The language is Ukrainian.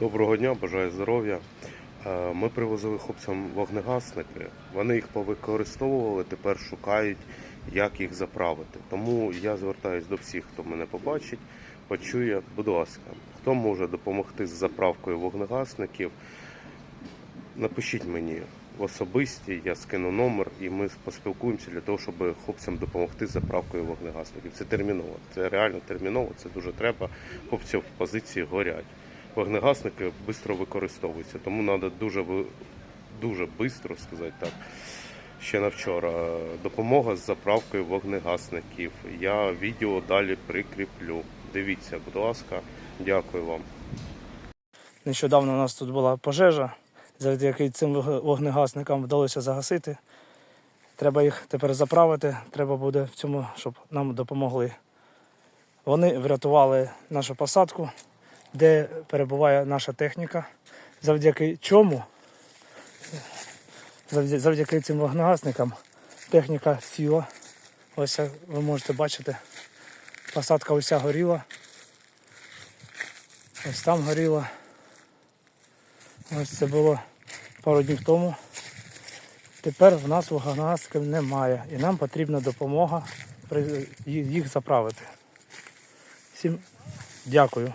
Доброго дня, бажаю здоров'я. Е, Ми привозили хлопцям вогнегасники. Вони їх повикористовували, тепер шукають, як їх заправити. Тому я звертаюся до всіх, хто мене побачить, почує. Будь ласка, хто може допомогти з заправкою вогнегасників, напишіть мені в особисті, я скину номер і ми поспілкуємося для того, щоб хлопцям допомогти з заправкою вогнегасників. Це терміново, це реально терміново, це дуже треба. Хлопці в позиції горять. Вогнегасники швидко використовуються, тому треба дуже дуже швидко сказати так. Ще на вчора допомога з заправкою вогнегасників. Я відео далі прикріплю. Дивіться, будь ласка, дякую вам. Нещодавно у нас тут була пожежа, завдяки цим вогнегасникам вдалося загасити. Треба їх тепер заправити, треба буде в цьому, щоб нам допомогли. Вони врятували нашу посадку, де перебуває наша техніка, завдяки чому, завдяки цим вогнегасникам, техніка ціла. Ось ви можете бачити, посадка уся горіла. Ось там горіла. Ось це було пару днів тому. Тепер в нас вогнегасника немає і нам потрібна допомога їх заправити. Всім дякую.